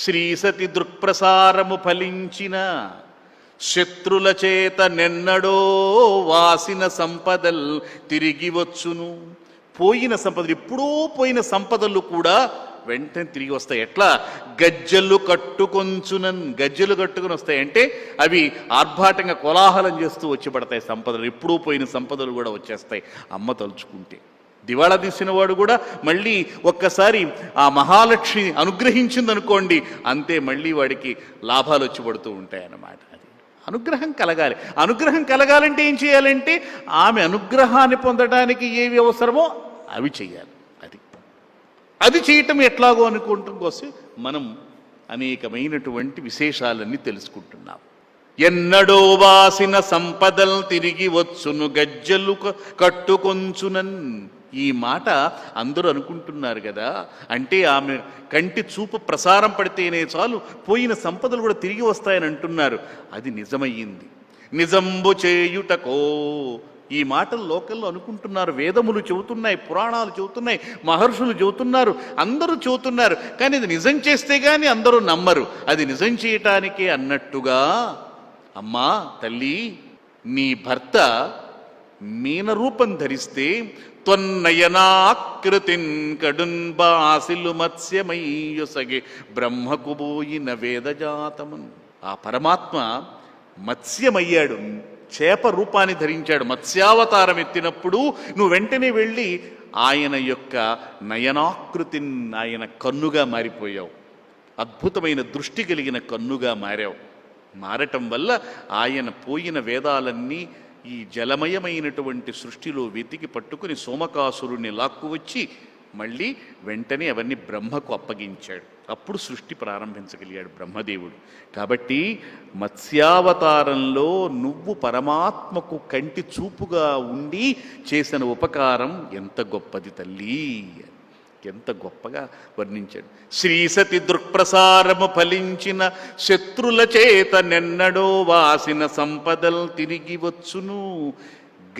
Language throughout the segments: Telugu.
శ్రీసతి దృక్ప్రసారము ఫలించిన శత్రుల చేత నెన్నడో వాసిన సంపదల్ తిరిగి వచ్చును. పోయిన సంపదలు ఎప్పుడో పోయిన సంపదలు కూడా వెంటనే తిరిగి వస్తాయి. ఎట్లా? గజ్జలు కట్టుకొంచునన్ గజ్జలు కట్టుకుని వస్తాయి. అంటే అవి ఆర్భాటంగా కోలాహలం చేస్తూ వచ్చి పడతాయి సంపదలు. ఎప్పుడూ పోయిన సంపదలు కూడా వచ్చేస్తాయి. అమ్మ తలుచుకుంటే. దివాళా తీసిన వాడు కూడా మళ్ళీ ఒక్కసారి ఆ మహాలక్ష్మి అనుగ్రహించిందనుకోండి అంతే మళ్ళీ వాడికి లాభాలు వచ్చి పడుతూ ఉంటాయన్నమాట అది. అనుగ్రహం కలగాలి. అనుగ్రహం కలగాలంటే ఏం చేయాలంటే ఆమె అనుగ్రహాన్ని పొందడానికి ఏవి అవసరమో అవి చేయాలి అది. అది చేయటం ఎట్లాగో అనుకోవటం కోసం మనం అనేకమైనటువంటి విశేషాలన్నీ తెలుసుకుంటున్నాం. ఎన్నడో వాసిన సంపదలు తిరిగి వచ్చును గజ్జలు కట్టుకొంచునన్. ఈ మాట అందరూ అనుకుంటున్నారు కదా? అంటే ఆమె కంటి చూపు ప్రసారం పడితేనే చాలు పోయిన సంపదలు కూడా తిరిగి వస్తాయని అంటున్నారు. అది నిజమయ్యింది. నిజంబు చేయుటకో. ఈ మాటలు లోకల్లో అనుకుంటున్నారు. వేదములు చెబుతున్నాయి పురాణాలు చెబుతున్నాయి మహర్షులు చెబుతున్నారు అందరూ చెబుతున్నారు. కానీ ఇది నిజం చేస్తే కానీ అందరూ నమ్మరు. అది నిజం చేయటానికే అన్నట్టుగా అమ్మా తల్లి నీ భర్త మీన రూపం ధరిస్తే త్వన్నయనాకృతిన్ కడున్ మత్స్యమయ్యుసగి బ్రహ్మకు పోయిన వేదజాతమున్ ఆ పరమాత్మ మత్స్యమయ్యాడు చేప రూపాన్ని ధరించాడు మత్స్యావతారం ఎత్తినప్పుడు నువ్వు వెంటనే వెళ్ళి ఆయన యొక్క నయనాకృతిని ఆయన కన్నుగా మారిపోయావు. అద్భుతమైన దృష్టి కలిగిన కన్నుగా మారావు. మారటం వల్ల ఆయన పోయిన వేదాలన్నీ ఈ జలమయమైనటువంటి సృష్టిలో వెతికి పట్టుకుని సోమకాసురుణ్ణి లాక్కువచ్చి మళ్ళీ వెంటనే అవన్నీ బ్రహ్మకు అప్పగించాడు. అప్పుడు సృష్టి ప్రారంభించగలిగాడు బ్రహ్మదేవుడు. కాబట్టి మత్స్యావతారంలో నువ్వు పరమాత్మకు కంటి చూపుగా ఉండి చేసిన ఉపకారం ఎంత గొప్పది తల్లి! ఎంత గొప్పగా వర్ణించాడు. శ్రీసతి దృక్ప్రసారము ఫలించిన శత్రుల చేత నెన్నడో వాసిన సంపదల్ తిరిగి వచ్చును.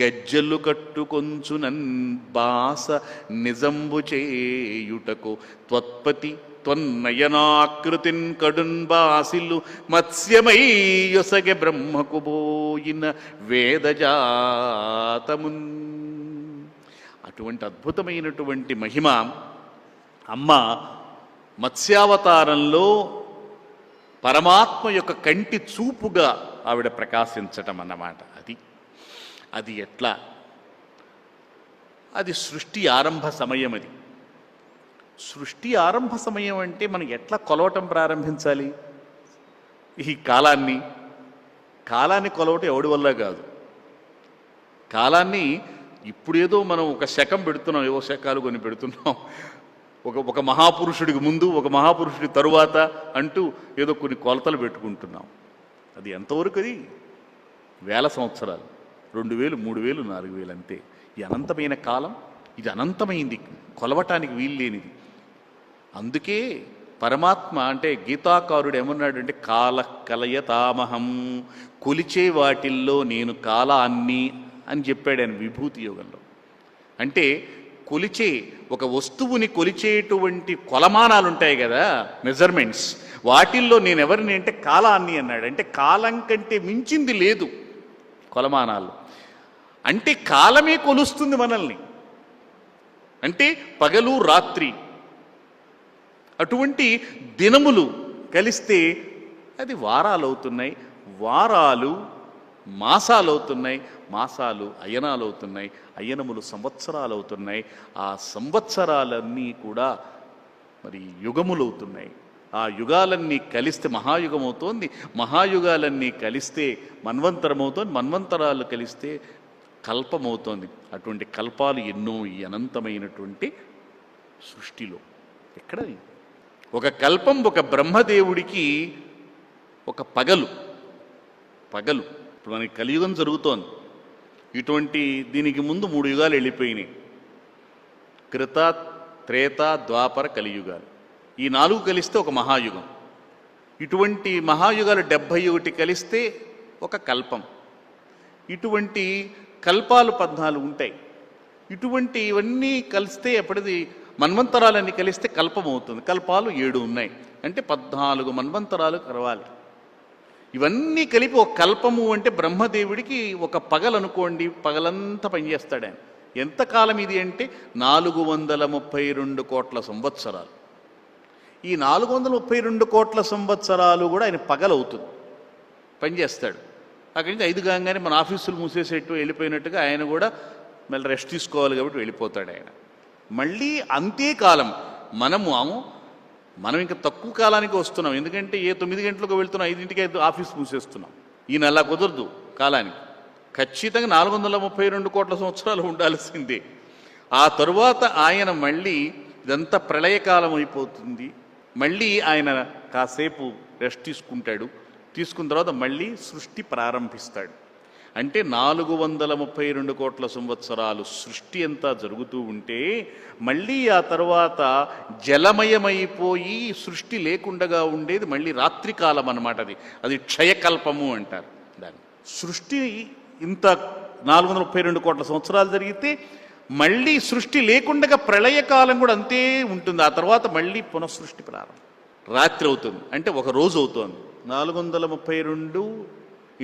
గజ్జలు కట్టుకొంచునన్ బాస నిజంబు చేయుటకు త్వత్పతి త్వన్నయనాకృతిన్ కడున్ బాసిలు మత్స్యమై యొసగె బ్రహ్మకు పోయిన వేదజాతమున్ అటువంటి అద్భుతమైనటువంటి మహిమ. అమ్మ మత్స్యావతారంలో పరమాత్మ యొక్క కంటి చూపుగా ఆవిడ ప్రకాశించటం అన్నమాట అది. అది ఎట్లా? అది సృష్టి ఆరంభ సమయం అది. సృష్టి ఆరంభ సమయం అంటే మనం ఎట్లా కొలవటం ప్రారంభించాలి? ఈ కాలాన్ని. కాలాన్ని కొలవటం ఎవడి వల్ల కాదు. కాలాన్ని ఇప్పుడేదో మనం ఒక శకం పెడుతున్నాం ఏవో శకాలు కొన్ని పెడుతున్నాం. ఒక ఒక మహాపురుషుడికి ముందు ఒక మహాపురుషుడి తరువాత అంటూ ఏదో కొన్ని కొలతలు పెట్టుకుంటున్నాం. అది ఎంతవరకు అది వేల సంవత్సరాలు. రెండు వేలు మూడు వేలు నాలుగు వేలు అంతే. ఈ అనంతమైన కాలం ఇది అనంతమైంది. కొలవటానికి వీల్లేనిది అందుకే పరమాత్మ అంటే గీతాకారుడు ఏమన్నాడంటే కాల కలయతామహం కొలిచే వాటిల్లో నేను కాలాన్ని అని చెప్పాడు ఆయన విభూతి యోగంలో. అంటే కొలిచే ఒక వస్తువుని కొలిచేటువంటి కొలమానాలు ఉంటాయి కదా మెజర్మెంట్స్ వాటిల్లో నేను ఎవరిని అంటే కాలాన్ని అన్నాడు. అంటే కాలం కంటే మించింది లేదు కొలమానాలు. అంటే కాలమే కొలుస్తుంది మనల్ని. అంటే పగలు రాత్రి అటువంటి దినములు కలిస్తే అది వారాలు అవుతున్నాయి వారాలు మాసాలు అవుతున్నాయి మాసాలు అయనాలు అవుతున్నాయి అయనములు సంవత్సరాలు అవుతున్నాయి ఆ సంవత్సరాలన్నీ కూడా మరి యుగములు అవుతున్నాయి ఆ యుగాలన్నీ కలిస్తే మహాయుగం అవుతోంది మహాయుగాలన్నీ కలిస్తే మన్వంతరం అవుతోంది మన్వంతరాలు కలిస్తే కల్పమవుతోంది. అటువంటి కల్పాలు ఎన్నో ఈ అనంతమైనటువంటి సృష్టిలో. ఎక్కడ ఒక కల్పం ఒక బ్రహ్మదేవుడికి ఒక పగలు పగలు. ఇప్పుడు మనకి కలియుగం జరుగుతోంది. ఇటువంటి దీనికి ముందు మూడు యుగాలు వెళ్ళిపోయినాయి. కృత త్రేత ద్వాపర కలియుగాలు. ఈ నాలుగు కలిస్తే ఒక మహాయుగం. ఇటువంటి మహాయుగాలు డెబ్భై ఒకటి కలిస్తే ఒక కల్పం. ఇటువంటి కల్పాలు పద్నాలుగు ఉంటాయి. ఇటువంటి ఇవన్నీ కలిస్తే ఎప్పటిది మన్వంతరాలన్నీ కలిస్తే కల్పం అవుతుంది కల్పాలు ఏడు ఉన్నాయి. అంటే పద్నాలుగు మన్వంతరాలు కలవాలి. ఇవన్నీ కలిపి ఒక కల్పము అంటే బ్రహ్మదేవుడికి ఒక పగలనుకోండి పగలంతా పనిచేస్తాడు ఆయన. ఎంతకాలం ఇది అంటే నాలుగు వందల ముప్పై రెండు కోట్ల సంవత్సరాలు. ఈ నాలుగు వందల ముప్పై రెండు కోట్ల సంవత్సరాలు కూడా ఆయన పగలవుతుంది పనిచేస్తాడు అక్కడి నుంచి ఐదు కాగానే మన ఆఫీసులు మూసేసేట్టు వెళ్ళిపోయినట్టుగా ఆయన కూడా మళ్ళీ రెస్ట్ తీసుకోవాలి కాబట్టి వెళ్ళిపోతాడు ఆయన. మళ్ళీ అంతే కాలం మనము మనం ఇంకా తక్కువ కాలానికి వస్తున్నాం. ఎందుకంటే ఏ తొమ్మిది గంటలకు వెళ్తున్నాం ఐదింటికి ఐదు ఆఫీస్ మూసేస్తున్నాం. ఈ నెల కుదరదు కాలానికి. ఖచ్చితంగా నాలుగు వందల ముప్పై రెండు కోట్ల సంవత్సరాలు ఉండాల్సిందే. ఆ తరువాత ఆయన మళ్ళీ ఇదంతా ప్రళయకాలం అయిపోతుంది మళ్ళీ ఆయన కాసేపు రెస్ట్ తీసుకుంటాడు. తీసుకున్న తర్వాత మళ్ళీ సృష్టి ప్రారంభిస్తాడు. అంటే నాలుగు వందల ముప్పై రెండు కోట్ల సంవత్సరాలు సృష్టి అంతా జరుగుతూ ఉంటే మళ్ళీ ఆ తర్వాత జలమయమైపోయి సృష్టి లేకుండగా ఉండేది మళ్ళీ రాత్రికాలం అన్నమాట అది. అది క్షయకల్పము అంటారు దాన్ని. సృష్టి ఇంత నాలుగు వందల ముప్పై రెండు కోట్ల సంవత్సరాలు జరిగితే మళ్ళీ సృష్టి లేకుండగా ప్రళయకాలం కూడా అంతే ఉంటుంది. ఆ తర్వాత మళ్ళీ పునఃసృష్టి ప్రారంభం. రాత్రి అవుతుంది. అంటే ఒక రోజు అవుతోంది. నాలుగు వందల ముప్పై రెండు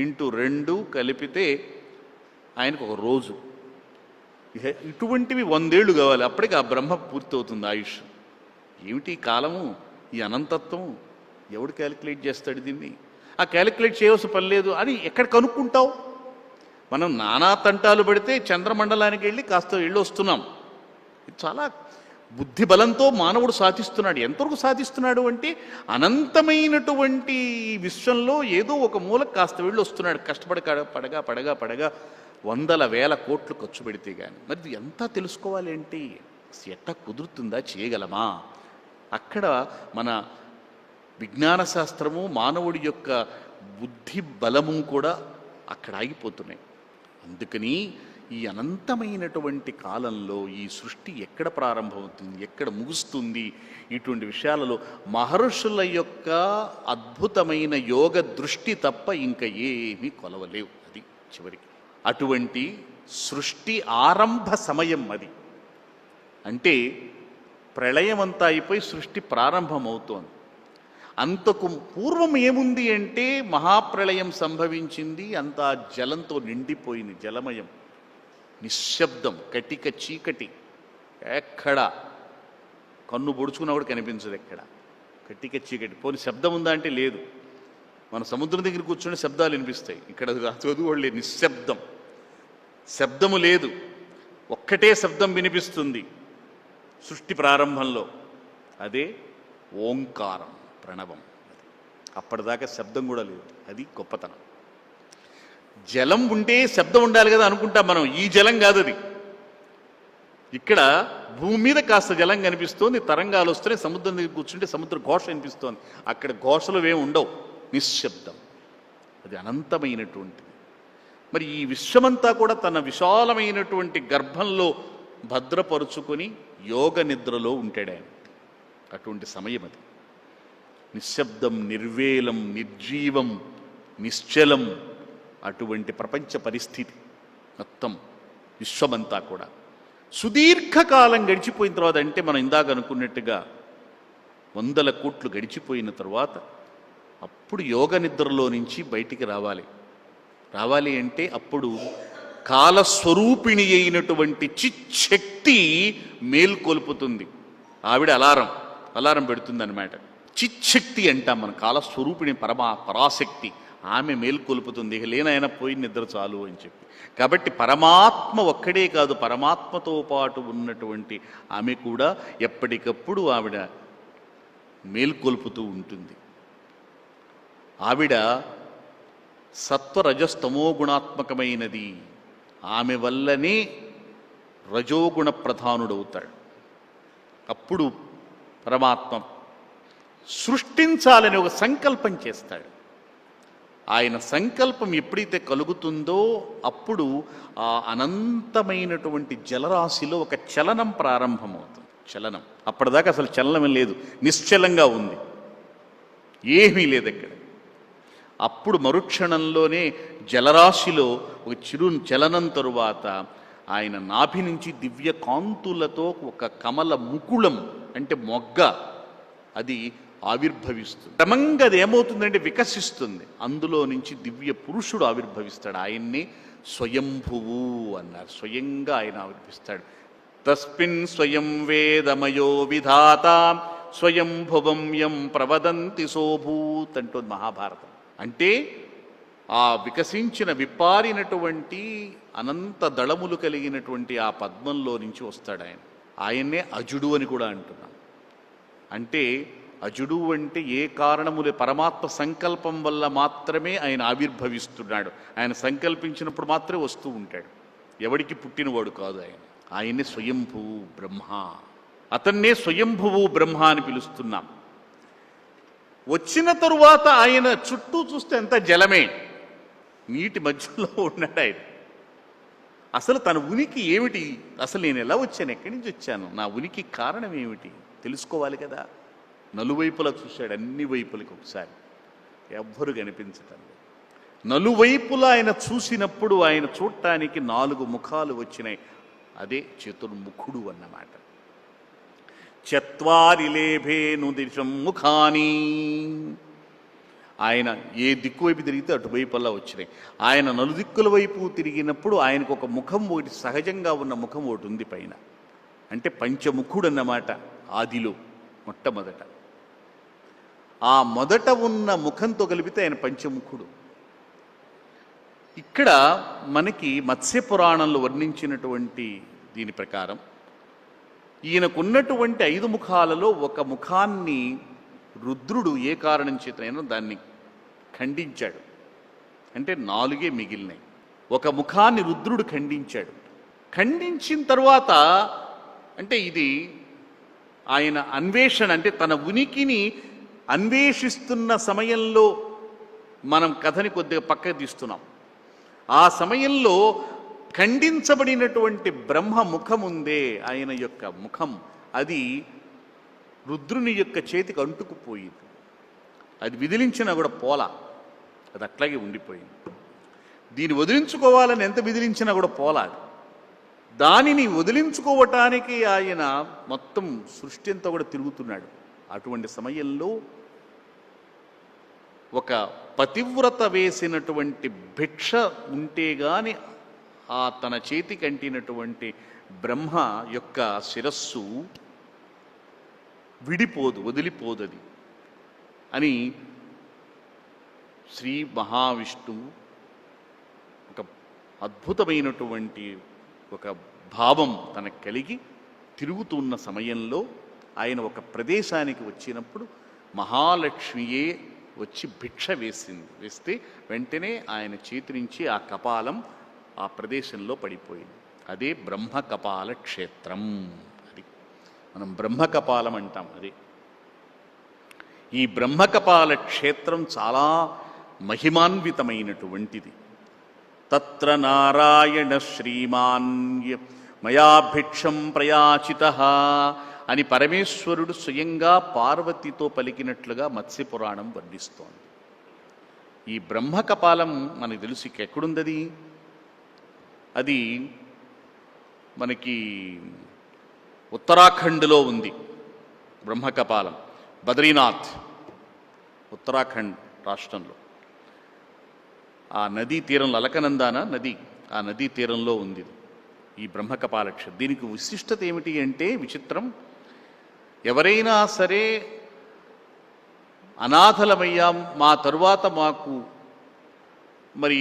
ఇంటూ రెండు కలిపితే ఆయనకు ఒక రోజు. ఇటువంటివి వందేళ్ళు కావాలి. అప్పటికి ఆ బ్రహ్మ పూర్తవుతుంది ఆయుష్. ఏమిటి కాలము? ఈ అనంతత్వం? ఎవడు క్యాలిక్యులేట్ చేస్తాడు దీన్ని? ఆ క్యాలిక్యులేట్ చేయవలసిన పని లేదు అని ఎక్కడ కనుక్కుంటావు? మనం నానా తంటాలు పడితే చంద్రమండలానికి వెళ్ళి కాస్త వెళ్ళి వస్తున్నాం చాలా బుద్ధి బలంతో మానవుడు సాధిస్తున్నాడు. ఎంతవరకు సాధిస్తున్నాడు అంటే అనంతమైనటువంటి విశ్వంలో ఏదో ఒక మూల కాస్త వెళ్ళి వస్తున్నాడు కష్టపడి పడగా పడగా పడగా వందల వేల కోట్లు ఖర్చు పెడితే కానీ మరి ఎంత తెలుసుకోవాలేంటి ఎట్ట ఎట్టా కుదురుతుందా చేయగలమా? అక్కడ మన విజ్ఞాన శాస్త్రము మానవుడి యొక్క బుద్ధి బలము కూడా అక్కడ ఆగిపోతున్నాయి. అందుకని ఈ అనంతమైనటువంటి కాలంలో ఈ సృష్టి ఎక్కడ ప్రారంభమవుతుంది ఎక్కడ ముగుస్తుంది? ఇటువంటి విషయాలలో మహర్షుల యొక్క అద్భుతమైన యోగ దృష్టి తప్ప ఇంకా ఏమీ కొలవలేవు అది చివరికి. అటువంటి సృష్టి ఆరంభ సమయం అది. అంటే ప్రళయం అంతా అయిపోయి సృష్టి ప్రారంభమవుతోంది. అంతకు పూర్వం ఏముంది అంటే మహాప్రళయం సంభవించింది అంతా జలంతో నిండిపోయింది జలమయం. నిశ్శబ్దం కటిక చీకటి. ఎక్కడ? కన్ను పొడుచుకున్నా కూడా కనిపించదు ఎక్కడ? కటిక చీకటి. పోని శబ్దం ఉందా అంటే లేదు. మన సముద్రం దగ్గర కూర్చుని శబ్దాలు వినిపిస్తాయి. ఇక్కడ చదువు నిశ్శబ్దం. శబ్దము లేదు. ఒక్కటే శబ్దం వినిపిస్తుంది సృష్టి ప్రారంభంలో. అదే ఓంకారం ప్రణవం. అప్పటిదాకా శబ్దం కూడా లేదు. అది గొప్పతనం. జలం ఉంటే శబ్దం ఉండాలి కదా అనుకుంటాం మనం. ఈ జలం కాదు అది ఇక్కడ భూమి మీద కాస్త జలం కనిపిస్తోంది తరంగాలు వస్తున్నాయి సముద్రం దగ్గర కూర్చుంటే సముద్ర ఘోష అనిపిస్తోంది అక్కడ ఘోషలు ఏమి ఉండవు. నిశ్శబ్దం. అది అనంతమైనటువంటిది మరి ఈ విశ్వమంతా కూడా తన విశాలమైనటువంటి గర్భంలో భద్రపరుచుకొని యోగ నిద్రలో ఉంటాడు ఆయన. అటువంటి సమయం అది. నిశ్శబ్దం నిర్వేలం నిర్జీవం నిశ్చలం అటువంటి ప్రపంచ పరిస్థితి మొత్తం విశ్వమంతా కూడా. సుదీర్ఘకాలం గడిచిపోయిన తర్వాత అంటే మనం ఇందాక అనుకున్నట్టుగా వందల కోట్లు గడిచిపోయిన తర్వాత అప్పుడు యోగ నిద్రలో నుంచి బయటికి రావాలి. రావాలి అంటే అప్పుడు కాలస్వరూపిణి అయినటువంటి చిచ్చక్తి మేల్కొల్పుతుంది. ఆవిడ అలారం అలారం పెడుతుంది అనమాట చిచ్చక్తి అంటాం మన కాలస్వరూపిణి పరమా పరాశక్తి. ఆమె మేల్కొల్పుతుంది లేనైనా పోయి నిద్ర చాలు అని చెప్పి. కాబట్టి పరమాత్మ ఒక్కడే కాదు పరమాత్మతో పాటు ఉన్నటువంటి ఆమె కూడా ఎప్పటికప్పుడు ఆవిడ మేల్కొల్పుతూ ఉంటుంది. ఆవిడ సత్వరజస్తమో గుణాత్మకమైనది. ఆమె వల్లనే రజోగుణ ప్రధానుడవుతాడు. అప్పుడు పరమాత్మ సృష్టించాలని ఒక సంకల్పం చేస్తాడు. ఆయన సంకల్పం ఎప్పుడైతే కలుగుతుందో అప్పుడు ఆ అనంతమైనటువంటి జలరాశిలో ఒక చలనం ప్రారంభమవుతుంది. చలనం. అప్పటిదాకా అసలు చలనం లేదు. నిశ్చలంగా ఉంది. ఏమీ లేదు అక్కడ అప్పుడు మరుక్షణంలోనే జలరాశిలో ఒక చిరు చలనం తరువాత ఆయన నాభి నుంచి దివ్య కాంతులతో ఒక కమల ముకుళం అంటే మొగ్గ అది ఆవిర్భవిస్తుంది. క్రమంగా అది ఏమవుతుందంటే వికసిస్తుంది. అందులో నుంచి దివ్య పురుషుడు ఆవిర్భవిస్తాడు. ఆయన్ని స్వయంభువు అన్నారు. స్వయంగా ఆయన ఆవిర్భిస్తాడు. తస్మిన్ స్వయం వేదమయో విధాత స్వయంభువం యం ప్రవదంతి సోభూత్ అంటుంది మహాభారతం. అంటే ఆ వికసించిన విప్పారినటువంటి అనంత దళములు కలిగినటువంటి ఆ పద్మంలో నుంచి వస్తాడు ఆయన. ఆయన్నే అజుడు అని కూడా అంటున్నాం. అంటే అజుడు అంటే ఏ కారణములే పరమాత్మ సంకల్పం వల్ల మాత్రమే ఆయన ఆవిర్భవిస్తున్నాడు. ఆయన సంకల్పించినప్పుడు మాత్రమే వస్తూ ఉంటాడు. ఎవడికి పుట్టినవాడు కాదు ఆయన. ఆయనే స్వయంభువు బ్రహ్మ. అతన్నే స్వయంభువు బ్రహ్మ అని పిలుస్తున్నాం. వచ్చిన తరువాత ఆయన చుట్టూ చూస్తే అంత జలమే. నీటి మధ్యలో ఉన్నాడు ఆయన. అసలు తన ఉనికి ఏమిటి? అసలు నేను ఎలా వచ్చాను? ఎక్కడి నుంచి వచ్చాను? నా ఉనికి కారణం ఏమిటి? తెలుసుకోవాలి కదా. నలువైపులా చూశాడు అన్ని వైపులకి ఒకసారి. ఎవ్వరు కనిపించటం నలువైపులా ఆయన చూసినప్పుడు ఆయన చూడటానికి నాలుగు ముఖాలు వచ్చినాయి. అదే చతుర్ముఖుడు అన్నమాట. చత్వారి లేభేను దిశం ముఖాని ఆయన ఏ దిక్కు వైపు తిరిగితే అటువైపులా వచ్చినాయి. ఆయన నలుదిక్కుల వైపు తిరిగినప్పుడు ఆయనకు ఒక ముఖం ఒకటి సహజంగా ఉన్న ముఖం ఒకటి ఉంది పైన. అంటే పంచముఖుడు అన్నమాట ఆదిలో మొట్టమొదట. ఆ మొదట ఉన్న ముఖంతో కలిపితే ఆయన పంచముఖుడు. ఇక్కడ మనకి మత్స్య పురాణంలో వర్ణించినటువంటి దీని ప్రకారం ఈయనకున్నటువంటి ఐదు ముఖాలలో ఒక ముఖాన్ని రుద్రుడు ఏ కారణం చేతనైనా దాన్ని ఖండించాడు. అంటే నాలుగే మిగిలినాయి. ఒక ముఖాన్ని రుద్రుడు ఖండించాడు. ఖండించిన తర్వాత అంటే ఇది ఆయన అన్వేషణ అంటే తన ఉనికిని అన్వేషిస్తున్న సమయంలో మనం కథని కొద్దిగా పక్కకు తీస్తున్నాం. ఆ సమయంలో ఖండించబడినటువంటి బ్రహ్మ ముఖం ఉందే ఆయన యొక్క ముఖం. అది రుద్రుని యొక్క చేతికి అంటుకుపోయింది. అది విదిలించినా కూడా పోలా. అది అట్లాగే ఉండిపోయింది. దీన్ని వదిలించుకోవాలని ఎంత విదిలించినా కూడా పోలా దానిని వదిలించుకోవటానికి ఆయన మొత్తం సృష్టి అంతా కూడా తిరుగుతున్నాడు. అటువంటి సమయంలో ఒక పతివ్రత వేసినటువంటి భిక్ష ఉంటే గాని ఆ తన చేతి కంటినటువంటి బ్రహ్మ యొక్క శిరస్సు విడిపోదు వదిలిపోదు అది అని శ్రీ మహావిష్ణువు ఒక అద్భుతమైనటువంటి ఒక భావం తనకు కలిగి తిరుగుతున్న సమయంలో ఆయన ఒక ప్రదేశానికి వచ్చినప్పుడు మహాలక్ష్మియే వచ్చి భిక్ష వేసింది. వేస్తే వెంటనే ఆయన చేతి నుంచి ఆ కపాలం ఆ ప్రదేశంలో పడిపోయింది. అదే బ్రహ్మకపాల క్షేత్రం అది. మనం బ్రహ్మకపాలం అంటాం అది. ఈ బ్రహ్మకపాల క్షేత్రం చాలా మహిమాన్వితమైనటువంటిది. తత్ర నారాయణ శ్రీమాన్య మయా భిక్షం ప్రయాచిత అని పరమేశ్వరుడు స్వయంగా పార్వతితో పలికినట్లుగా మత్స్యపురాణం వర్ణిస్తోంది. ఈ బ్రహ్మకపాలం మనకు తెలుసు ఎక్కడుందది? అది మనకి ఉత్తరాఖండ్లో ఉంది బ్రహ్మకపాలం బద్రీనాథ్ ఉత్తరాఖండ్ రాష్ట్రంలో. ఆ నదీ తీరంలో అలకనందాన నది? ఆ నదీ తీరంలో ఉంది. ఈ బ్రహ్మకపాలక్ష దీనికి విశిష్టత ఏమిటి అంటే విచిత్రం ఎవరైనా సరే అనాథలమయ్యాం మా తరువాత మాకు మరి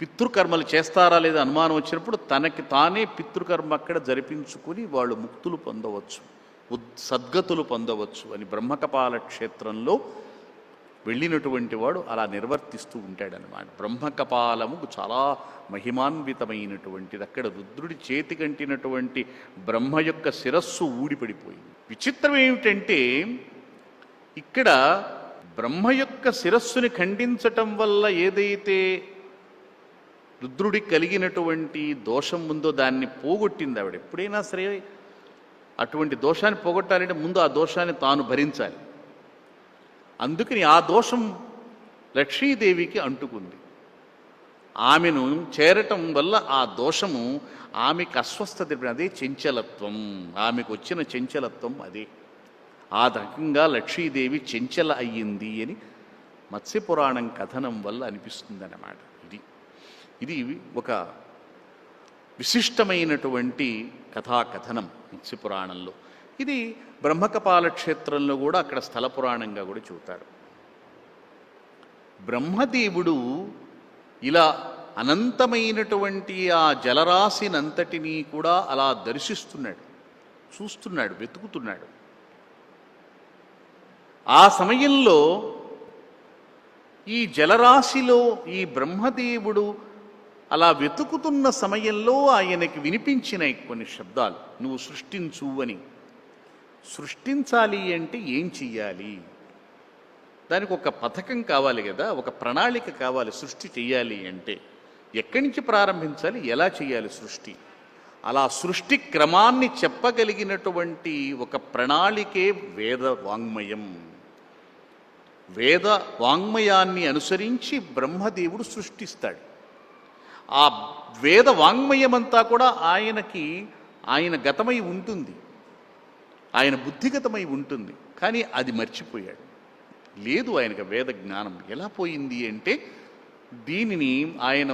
పితృకర్మలు చేస్తారా లేదా అనుమానం వచ్చినప్పుడు తనకి తానే పితృకర్మ అక్కడ జరిపించుకుని వాళ్ళు ముక్తులు పొందవచ్చు ఉద్ సద్గతులు పొందవచ్చు అని బ్రహ్మకపాల క్షేత్రంలో వెళ్ళినటువంటి వాడు అలా నిర్వర్తిస్తూ ఉంటాడనమాట బ్రహ్మకపాలముకు చాలా మహిమాన్వితమైనటువంటిది అక్కడ రుద్రుడి చేతికంటినటువంటి బ్రహ్మ యొక్క శిరస్సు ఊడిపడిపోయింది. విచిత్రం ఏమిటంటే ఇక్కడ బ్రహ్మ యొక్క శిరస్సుని ఖండించటం వల్ల ఏదైతే రుద్రుడికి కలిగినటువంటి దోషం ఉందో దాన్ని పోగొట్టింది ఆవిడ. ఎప్పుడైనా సరే అటువంటి దోషాన్ని పోగొట్టాలంటే ముందు ఆ దోషాన్ని తాను భరించాలి. అందుకని ఆ దోషం లక్ష్మీదేవికి అంటుకుంది. ఆమెను చేరటం వల్ల ఆ దోషము ఆమెకు అస్వస్థత అదే చెంచలత్వం. ఆమెకు వచ్చిన చెంచలత్వం అదే. ఆ రకంగా లక్ష్మీదేవి చెంచల అయ్యింది అని మత్స్యపురాణం కథనం వల్ల అనిపిస్తుందన్నమాట. ఇది ఇది ఒక విశిష్టమైనటువంటి కథాకథనం మత్స్యపురాణంలో. ఇది బ్రహ్మకపాల క్షేత్రంలో కూడా అక్కడ స్థల పురాణంగా కూడా చూతారు. బ్రహ్మదేవుడు ఇలా అనంతమైనటువంటి ఆ జలరాశినంతటినీ కూడా అలా దర్శిస్తున్నాడు చూస్తున్నాడు వెతుకుతున్నాడు. ఆ సమయంలో ఈ జలరాశిలో ఈ బ్రహ్మదేవుడు అలా వెతుకుతున్న సమయంలో ఆయనకి వినిపించినాయి కొన్ని శబ్దాలు. నువ్వు సృష్టించు అని. సృష్టించాలి అంటే ఏం చెయ్యాలి? దానికి ఒక పథకం కావాలి కదా ఒక ప్రణాళిక కావాలి సృష్టి చేయాలి అంటే. ఎక్కడి నుంచి ప్రారంభించాలి ఎలా చేయాలి సృష్టి? అలా సృష్టి క్రమాన్ని చెప్పగలిగినటువంటి ఒక ప్రణాళికే వేద వాంగ్మయం. వేద వాంగ్మయాన్ని అనుసరించి బ్రహ్మదేవుడు సృష్టిస్తాడు. ఆ వేద వాంగ్మయమంతా కూడా ఆయనకి ఆయన గతమై ఉంటుంది. ఆయన బుద్ధిగతమై ఉంటుంది కానీ అది మర్చిపోయాడు. లేదు ఆయనకు వేద జ్ఞానం ఎలా పోయింది అంటే దీనిని ఆయన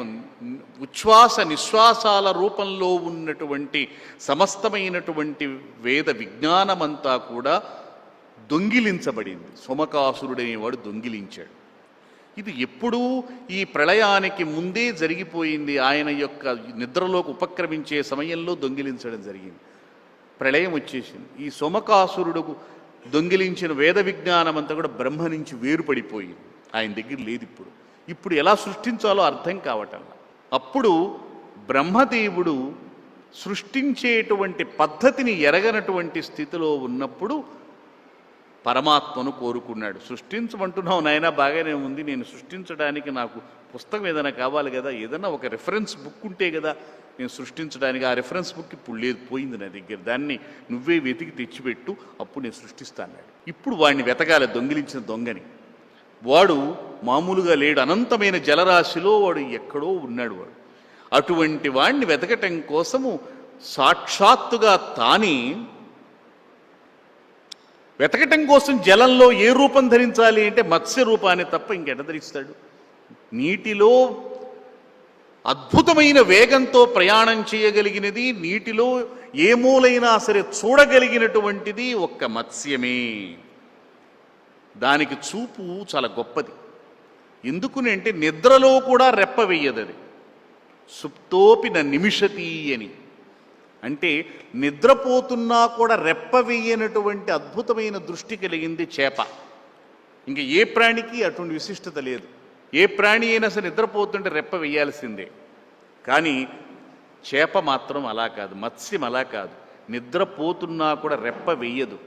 ఉచ్ఛ్వాస నిశ్వాసాల రూపంలో ఉన్నటువంటి సమస్తమైనటువంటి వేద విజ్ఞానమంతా కూడా దొంగిలించబడింది. సోమకాసురుడనేవాడు దొంగిలించాడు. ఇది ఎప్పుడూ ఈ ప్రళయానికి ముందే జరిగిపోయింది. ఆయన యొక్క నిద్రలోకి ఉపక్రమించే సమయంలో దొంగిలించడం జరిగింది. ప్రళయం వచ్చేసింది. ఈ సోమకాసురుడుకు దొంగిలించిన వేద విజ్ఞానం అంతా కూడా బ్రహ్మ నుంచి వేరుపడిపోయింది. ఆయన దగ్గర లేదు ఇప్పుడు. ఇప్పుడు ఎలా సృష్టించాలో అర్థం కావటం అప్పుడు బ్రహ్మదేవుడు సృష్టించేటువంటి పద్ధతిని ఎరగనటువంటి స్థితిలో ఉన్నప్పుడు పరమాత్మను కోరుకున్నాడు. సృష్టించమంటున్నావు నాయన బాగానే ఉంది. నేను సృష్టించడానికి నాకు పుస్తకం ఏదైనా కావాలి కదా? ఏదైనా ఒక రెఫరెన్స్ బుక్ ఉంటే కదా? నేను సృష్టించడానికి ఆ రెఫరెన్స్ బుక్ ఇప్పుడు లేదు పోయింది నా దగ్గర. దాన్ని నువ్వే వెతికి తెచ్చిపెట్టు అప్పుడు నేను సృష్టిస్తాను ఇప్పుడు వాడిని వెతకాలి దొంగిలించిన దొంగని. వాడు మామూలుగా లేడు. అనంతమైన జలరాశిలో వాడు ఎక్కడో ఉన్నాడు వాడు. అటువంటి వాడిని వెతకటం కోసము సాక్షాత్తుగా తానే వెతకటం కోసం జలంలో ఏ రూపం ధరించాలి అంటే మత్స్య రూపాన్ని తప్ప ఇంకెట ధరిస్తాడు? నీటిలో అద్భుతమైన వేగంతో ప్రయాణం చేయగలిగినది నీటిలో ఏ మూలైనా సరే చూడగలిగినటువంటిది ఒక్క మత్స్యమే. దానికి చూపు చాలా గొప్పది. ఎందుకునంటే నిద్రలో కూడా రెప్ప వెయ్యదు అది సుప్తోపిన నిమిషతి అని అంటే నిద్రపోతున్నా కూడా రెప్ప వేయనటువంటి అద్భుతమైన దృష్టి కలిగింది చేప. ఇంకా ఏ ప్రాణికి అటువంటి విశిష్టత లేదు. ఏ ప్రాణి అయినా సరే నిద్రపోతుంటే రెప్ప వేయాల్సిందే. కానీ చేప మాత్రం అలా కాదు మత్స్యం అలా కాదు. నిద్రపోతున్నా కూడా రెప్ప వేయదు.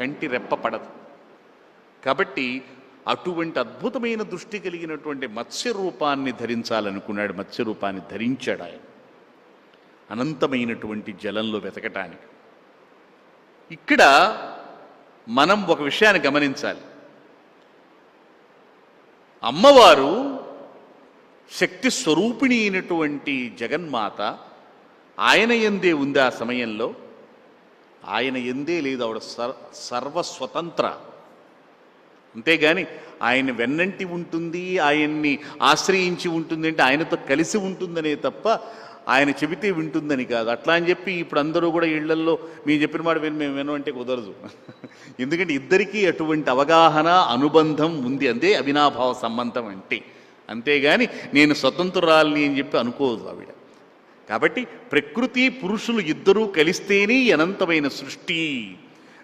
కంటి రెప్ప పడదు. కాబట్టి అటువంటి అద్భుతమైన దృష్టి కలిగినటువంటి మత్స్య రూపాన్ని ధరించాలనుకున్నాడు మత్స్య రూపాన్ని ధరించాడు ఆయన. అనంతమైనటువంటి జలంలో వెతకటానికి. ఇక్కడ మనం ఒక విషయాన్ని గమనించాలి. అమ్మవారు శక్తి స్వరూపిణి అయినటువంటి జగన్మాత ఆయన ఎందే ఉంది ఆ సమయంలో. ఆయన ఎందే లేదు ఆవిడ సర్ సర్వస్వతంత్ర. అంతేగాని ఆయన వెన్నంటి ఉంటుంది ఆయన్ని ఆశ్రయించి ఉంటుంది అంటే ఆయనతో కలిసి ఉంటుందనే తప్ప ఆయన చెబితే వింటుందని కాదు. అట్లా అని చెప్పి ఇప్పుడు అందరూ కూడా ఇళ్ళల్లో మీరు చెప్పిన మాట విని మేము వినమంటే కుదరదు. ఎందుకంటే ఇద్దరికీ అటువంటి అవగాహన అనుబంధం ఉంది అంతే అవినాభావ సంబంధం అంటే. అంతేగాని నేను స్వతంత్రాలని అని చెప్పి అనుకోదు ఆవిడ. కాబట్టి ప్రకృతి పురుషులు ఇద్దరూ కలిస్తేనే అనంతమైన సృష్టి.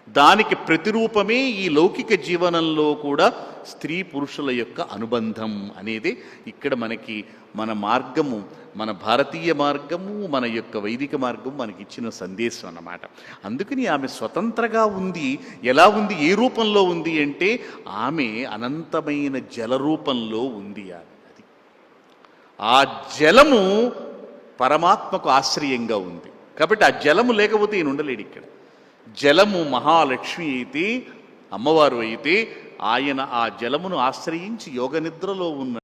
దానికి ప్రతిరూపమే ఈ లౌకిక జీవనంలో కూడా స్త్రీ పురుషుల యొక్క అనుబంధం అనేది ఇక్కడ మనకి మన మార్గము మన భారతీయ మార్గము మన యొక్క వైదిక మార్గము మనకి ఇచ్చిన సందేశం అన్నమాట. అందుకని ఆమె స్వతంత్రగా ఉంది. ఎలా ఉంది? ఏ రూపంలో ఉంది అంటే ఆమె అనంతమైన జల రూపంలో ఉంది అది. ఆ జలము పరమాత్మకు ఆశ్రయంగా ఉంది. కాబట్టి ఆ జలము లేకపోతే ఈయన ఉండలేడు ఇక్కడ. జలము మహాలక్ష్మి అయితే అమ్మవారు అయితే ఆయన ఆ జలమును ఆశ్రయించి యోగ నిద్రలో ఉన్న